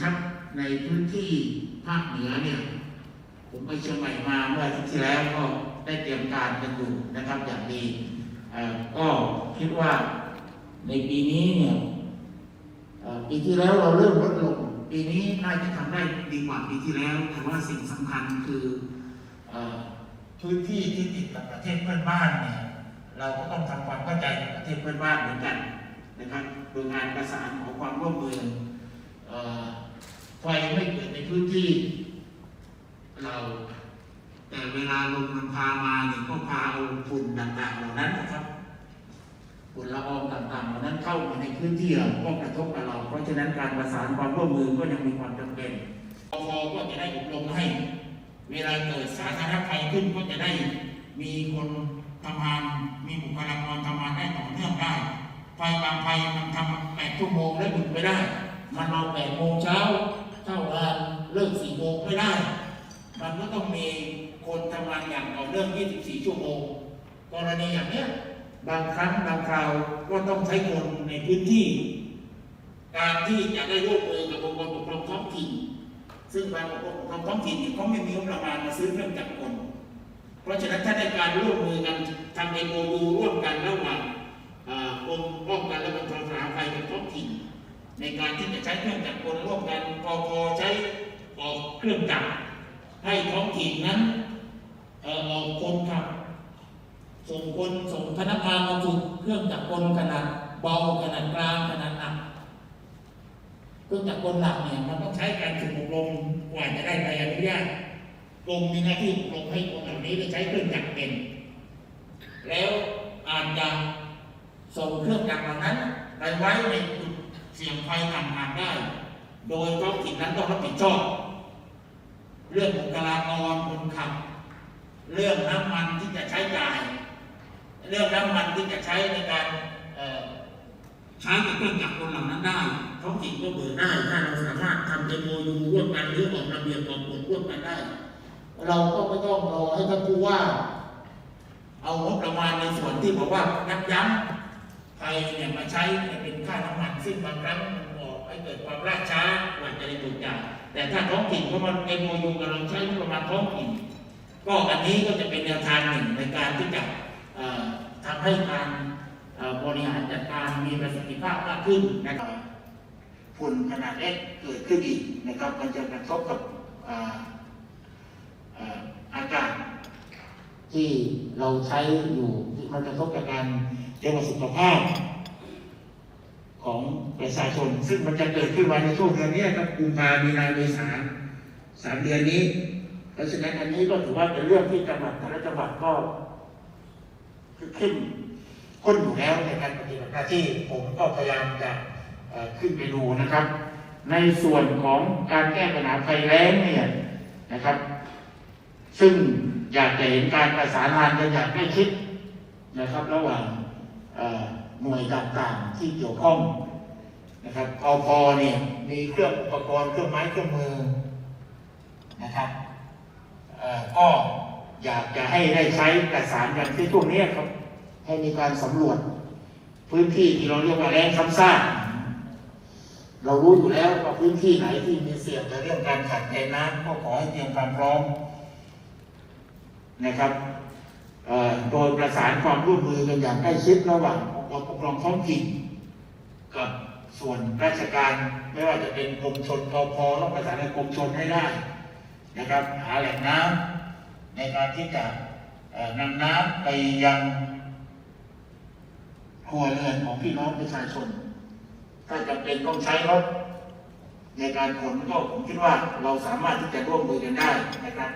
ชับในพื้นที่ภาคเหนือเนี่ย ผมไปเชียงใหม่มาเมื่ออาทิตย์ที่แล้วก็ได้เตรียมการกันอยู่นะครับอย่างดีก็คิดว่าในปีนี้เนี่ยปีที่แล้วเราเริ่มลดลง ปีนี้น่าจะทำได้ดีกว่าปีที่แล้ว แต่ว่าสิ่งสำคัญคืออพื้นที่ที่ติดกับประเทศเพื่อนบ้านเนี่ยเราก็ต้องทำความเข้าใจกับประเทศเพื่อนบ้านเหมือนกันนะครับโดยงานประสานขอความร่วมมือ ไฟไม่เกิดในพื้นที่ เราแต่เวลาลมมันพามาเนี่ยก็พาเอาฝุ่นต่างๆเหล่านั้นนะครับฝุ่นละอองต่างๆเหล่านั้นเข้ามาในพื้นที่เราก็กระทบกับเรา เพราะฉะนั้นการประสานความร่วมมือก็ยังมีความจำเป็นปพก็จะได้อบรมให้ เวลาเกิดสาธารณภัยขึ้นก็จะได้มีคนทำงานมีบุคลากรทำงานได้ต่อเนื่องได้ไฟบางไฟมันทำแปดชั่วโมงแล้วหยุดไม่ได้ มันเอาแปดโมงเช้าเข้างานเลิกสี่โมงไม่ได้ มันก็ต้องมีคนทำงานอย่างต่อเนื่อง24 ชั่วโมง กรณีอย่างเนี้ยบางครั้งบางคราวก็ต้องใช้คนในพื้นที่ การที่จะได้ร่วมมือกับองค์กรปกครองท้องถิ่น ซึ่งบางองค์กรปกครองท้องถิ่นเนี่ยเขาไม่มีงบประมาณมาซื้อเครื่องจักรกลเพราะฉะนั้นถ้าได้การร่วมมือกันทำเอ็นโอยูร่วมกันระหว่างอ่ากรมป้องกันและบรรเทาสาธารณภัยกับท้องถิ่น ในการที่จะใช้เครื่องจักรกลร่วมกันปพใช้ออกเครื่องจักรให้ท้องถิ่นนั้นออกคนขับ ส่งคนส่งพนักงานมาฝึกเครื่องจักรกลขนาดเบาขนาดกลางขนาดหนักเครื่องจักรกลหนักเนี่ยมันต้องใช้การฝึกอบรมกว่าจะได้ใบอนุญาตกรมมีหน้าที่อบรมให้คนเหล่านี้ได้ใช้เครื่องจักรเป็นแล้วอาจจะส่งเครื่องจักรเหล่านั้นไปไว้ใน สี่ยงภัยต่างๆได้ โดยท้องถิ่นนั้นต้องรับผิดชอบ เรื่องบุคลากรคนขับ เรื่องน้ำมันที่จะใช้จ่าย เรื่องน้ำมันที่จะใช้ในการใช้กับเครื่องจักรกลเหล่านั้นได้ท้องถิ่นก็เบิกได้ถ้าเราสามารถทำเอ็มโยูร่วมกันหรือออกระเบียบออกกฎร่วมกันได้ เราก็ไม่ต้องรอให้ท่านผู้ว่า เอางบประมาณในส่วนที่บอกว่ายับยั้ง ไทยเนี่ยมาใช้เป็นค่าน้ำมันซึ่งบางครั้งมันออกให้เกิดความล่าช้ากว่าจะได้บุกจ่ายแต่ถ้าท้องถิ่นเขามาเอ็มโยูกับเราใช้ประมาณท้องถิ่นก็อันนี้ก็จะเป็นแนวทางหนึ่งในการที่จะทำให้การบริหารจัดการมีประสิทธิภาพมากขึ้นนะครับฝุ่นขนาดเล็กเกิดขึ้นอีกนะครับ มันจะกระทบกับอากาศที่เราใช้อยู่ที่มันกระทบกับการ เรื่องสุขภาพของประชาชน ซึ่งมันจะเกิดขึ้นมาในช่วงเดือนนี้ครับกุมภามีนาเมษาสามเดือนนี้ เพราะฉะนั้นอันนี้ก็ถือว่าเป็นเรื่องที่จังหวัดแต่ละจังหวัดก็คือขึ้นค้นอยู่แล้วในการปฏิบัติหน้าที่ผมก็พยายามจะขึ้นไปดูนะครับ ในส่วนของการแก้ปัญหาภัยแล้งเนี่ยนะครับ ซึ่งอยากจะเห็นการประสานงานกันอย่างใกล้ชิดนะครับ ระหว่าง หน่วยต่างๆที่เกี่ยวข้องนะครับอพเนี่ยมีเครื่องอุปกรณ์เครื่องไม้เครื่องมือนะครับก็อยากจะให้ได้ใช้ประสานกันที่ช่วงนี้ครับ ให้มีการสำรวจ พื้นที่ที่เราเรียกว่าแรงซ้ำซากเรารู้อยู่แล้วว่าพื้นที่ไหนที่มีเสี่ยงในเรื่องการขาดแคลนน้ำก็ขอให้เตรียมความพร้อมนะครับ โดยประสานความร่วมมือกันอย่างใกล้ชิดระหว่างองค์กรปกครองท้องถิ่นกับส่วนราชการไม่ว่าจะเป็นกรมชนพพต้องประสานกับกรมชนให้ได้นะครับหาแหล่งน้ำในการที่จะนำน้ำไปยังครัวเรือนของพี่น้องประชาชน ถ้าจำเป็นต้องใช้รถในการขนก็ผมคิดว่าเราสามารถที่จะร่วมมือกันได้นะครับ